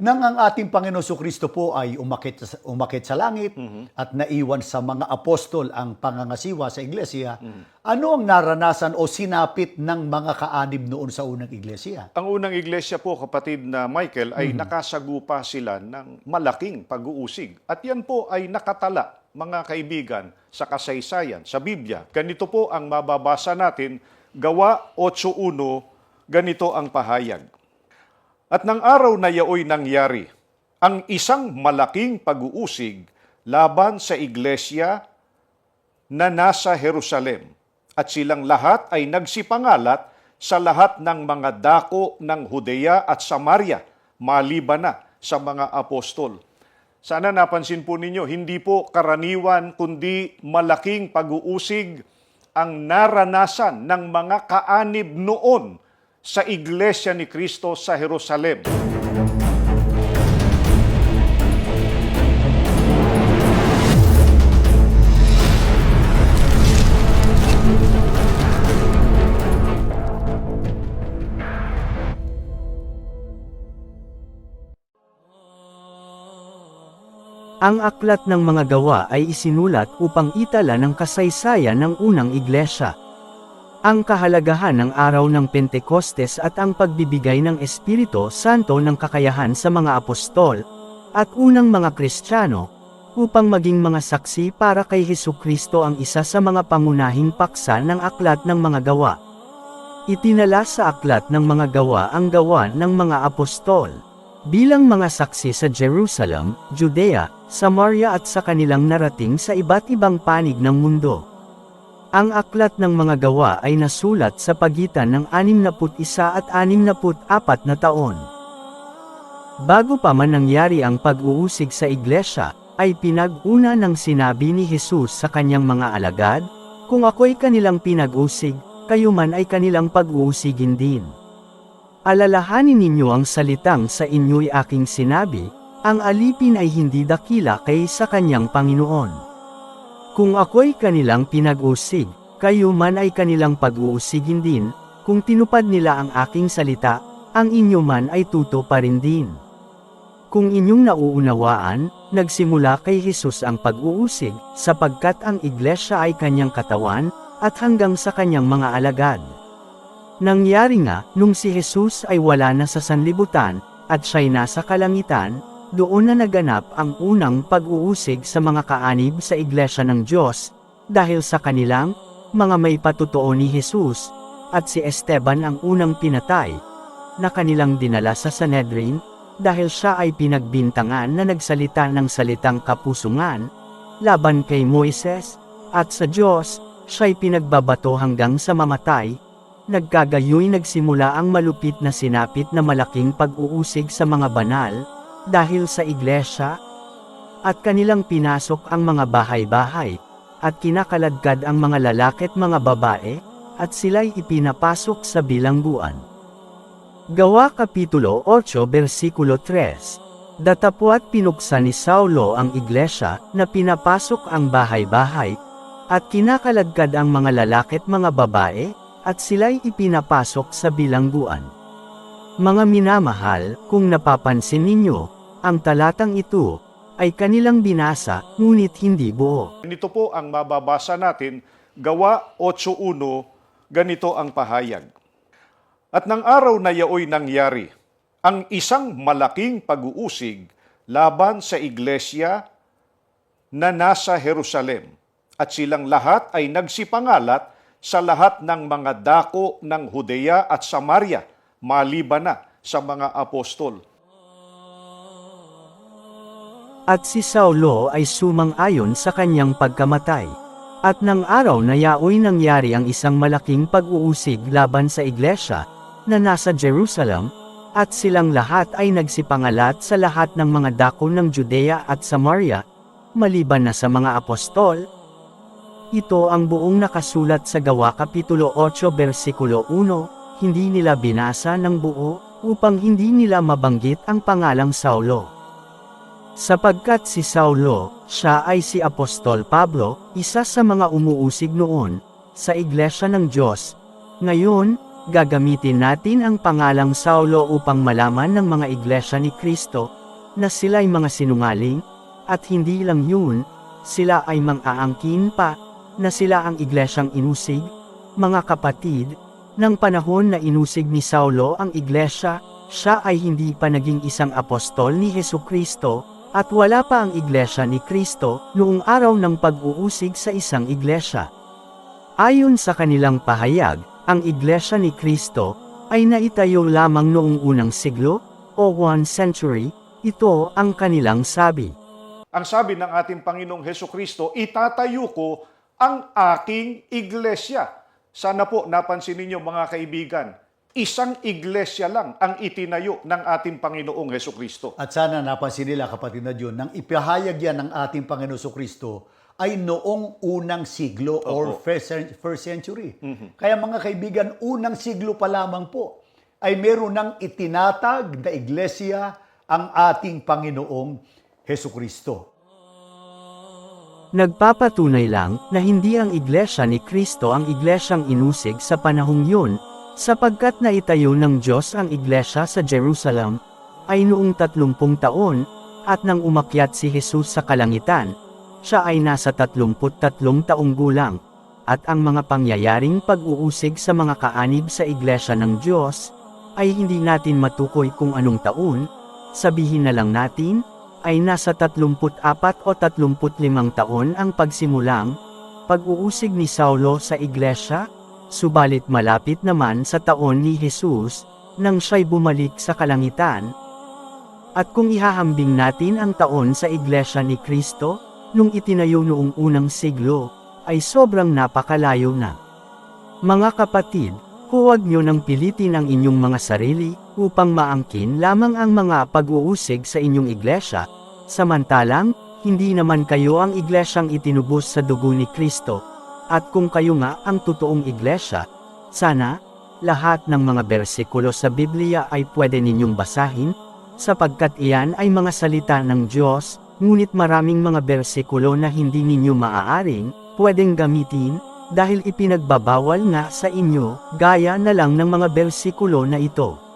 Nang ang ating Panginoon Kristo po ay umakit, umakit sa langit Mhm. at naiwan sa mga apostol ang pangangasiwa sa iglesia, Mhm. ano ang naranasan o sinapit ng mga kaanib noon sa unang iglesia? Ang unang iglesia po, kapatid na Michael, ay nakasagupa sila ng malaking pag-uusig. At yan po ay nakatala, mga kaibigan, sa kasaysayan, sa Biblia. Ganito po ang mababasa natin, Gawa 8.1, ganito ang pahayag. At ng araw na yaoy nangyari, ang isang malaking pag-uusig laban sa iglesia na nasa Jerusalem. At silang lahat ay nagsipangalat sa lahat ng mga dako ng Judea at Samaria, maliban na sa mga apostol. Sana napansin po ninyo, hindi po karaniwan kundi malaking pag-uusig ang naranasan ng mga kaanib noon sa Iglesia ni Kristo sa Jerusalem. Ang aklat ng mga gawa ay isinulat upang itala ng kasaysayan ng unang iglesia. Ang kahalagahan ng araw ng Pentecostes at ang pagbibigay ng Espiritu Santo ng kakayahan sa mga apostol at unang mga Kristiyano upang maging mga saksi para kay Hesu Kristo ang isa sa mga pangunahing paksa ng aklat ng mga gawa. Itinala sa aklat ng mga gawa ang gawa ng mga apostol. Bilang mga saksi sa Jerusalem, Judea, Samaria at sa kanilang narating sa iba't ibang panig ng mundo. Ang aklat ng mga gawa ay nasulat sa pagitan ng 61 at 64 na taon. Bago pa man nangyari ang pag-uusig sa iglesia, ay pinag-una ng sinabi ni Jesus sa kanyang mga alagad, Kung ako'y kanilang pinag-usig, kayo man ay kanilang pag-uusigin din. Alalahanin ninyo ang salitang sa inyo'y aking sinabi, ang alipin ay hindi dakila kay sa kanyang Panginoon. Kung ako'y kanilang pinag-usig, kayo man ay kanilang pag-uusigin din, kung tinupad nila ang aking salita, ang inyo man ay tuto pa rin din. Kung inyong nauunawaan, nagsimula kay Jesus ang pag-uusig, sapagkat ang iglesia ay kanyang katawan, at hanggang sa kanyang mga alagad. Nangyari nga, nung si Jesus ay wala na sa sanlibutan, at siya'y nasa kalangitan, doon na naganap ang unang pag-uusig sa mga kaanib sa iglesia ng Diyos, dahil sa kanilang, mga may patutuo ni Jesus, at si Esteban ang unang pinatay, na kanilang dinala sa Sanhedrin, dahil siya ay pinagbintangan na nagsalita ng salitang kapusungan, laban kay Moises, at sa Diyos, siya'y pinagbabato hanggang sa mamatay, nagkagayoy nagsimula ang malupit na sinapit na malaking pag-uusig sa mga banal, dahil sa iglesia, at kanilang pinasok ang mga bahay-bahay, at kinakaladkad ang mga lalaki at mga babae, at sila'y ipinapasok sa bilangguan. Gawa Kapitulo 8 Versikulo 3 Datapwat pinuksan ni Saulo ang iglesia, na pinapasok ang bahay-bahay, at kinakaladkad ang mga lalaki at mga babae, at sila'y ipinapasok sa bilangguan. Mga minamahal, kung napapansin ninyo, ang talatang ito, ay kanilang binasa, ngunit hindi buo. Ganito po ang mababasa natin, Gawa 8.1, ganito ang pahayag. At ng araw na yaoy nangyari, ang isang malaking pag-uusig laban sa iglesia na nasa Jerusalem, at silang lahat ay nagsipangalat sa lahat ng mga dako ng Judea at Samaria, maliban na sa mga apostol. At si Saulo ay sumang-ayon sa kanyang pagkamatay. At ng araw na yaoy nangyari ang isang malaking pag-uusig laban sa iglesia, na nasa Jerusalem, at silang lahat ay nagsipangalat sa lahat ng mga dako ng Judea at Samaria, maliban na sa mga apostol. Ito ang buong nakasulat sa Gawa Kapitulo 8 Versikulo 1, hindi nila binasa ng buo, upang hindi nila mabanggit ang pangalang Saulo. Sapagkat si Saulo, siya ay si Apostol Pablo, isa sa mga umuusig noon, sa iglesia ng Diyos. Ngayon, gagamitin natin ang pangalang Saulo upang malaman ng mga iglesia ni Kristo na sila'y mga sinungaling, at hindi lang yun, sila ay mang-aangkin pa na sila ang iglesyang inusig, mga kapatid, ng panahon na inusig ni Saulo ang iglesia, siya ay hindi pa naging isang apostol ni Heso Kristo, at wala pa ang iglesia ni Kristo noong araw ng pag-uusig sa isang iglesia. Ayon sa kanilang pahayag, ang iglesia ni Kristo ay naitayo lamang noong unang siglo o 1 century, ito ang kanilang sabi. Ang sabi ng ating Panginoong Heso Kristo, itatayo ko ang aking iglesia. Sana po napansin ninyo mga kaibigan, isang iglesia lang ang itinayo ng ating Panginoong Heso Kristo. At sana napansin nila kapatid na Diyon, nang ipahayag yan ng ating Panginoon sa Kristo ay noong unang siglo or first, cen- first century. Kaya mga kaibigan, unang siglo pa lamang po ay meron ng itinatag na iglesia ang ating Panginoong Heso Kristo. Nagpapatunay lang na hindi ang iglesia ni Kristo ang iglesyang inusig sa panahong yun, sapagkat naitayo ng Diyos ang iglesia sa Jerusalem, ay noong tatlumpung taon, at nang umakyat si Jesus sa kalangitan, siya ay nasa tatlumput tatlong taong gulang, at ang mga pangyayaring pag-uusig sa mga kaanib sa iglesia ng Diyos, ay hindi natin matukoy kung anong taon, sabihin na lang natin, ay nasa 34 o 35 taon ang pagsimulang pag-uusig ni Saulo sa iglesia, subalit malapit naman sa taon ni Jesus nang siya'y bumalik sa kalangitan. At kung ihahambing natin ang taon sa iglesia ni Kristo, nung itinayo noong unang siglo, ay sobrang napakalayo na. Mga kapatid, huwag nyo nang pilitin ang inyong mga sarili, upang maangkin lamang ang mga pag-uusig sa inyong iglesia, samantalang, hindi naman kayo ang iglesyang itinubos sa dugo ni Kristo, at kung kayo nga ang totoong iglesia, sana, lahat ng mga bersikulo sa Biblia ay pwede ninyong basahin, sapagkat iyan ay mga salita ng Diyos, ngunit maraming mga bersikulo na hindi ninyo maaaring, pwedeng gamitin, dahil ipinagbabawal nga sa inyo, gaya na lang ng mga bersikulo na ito.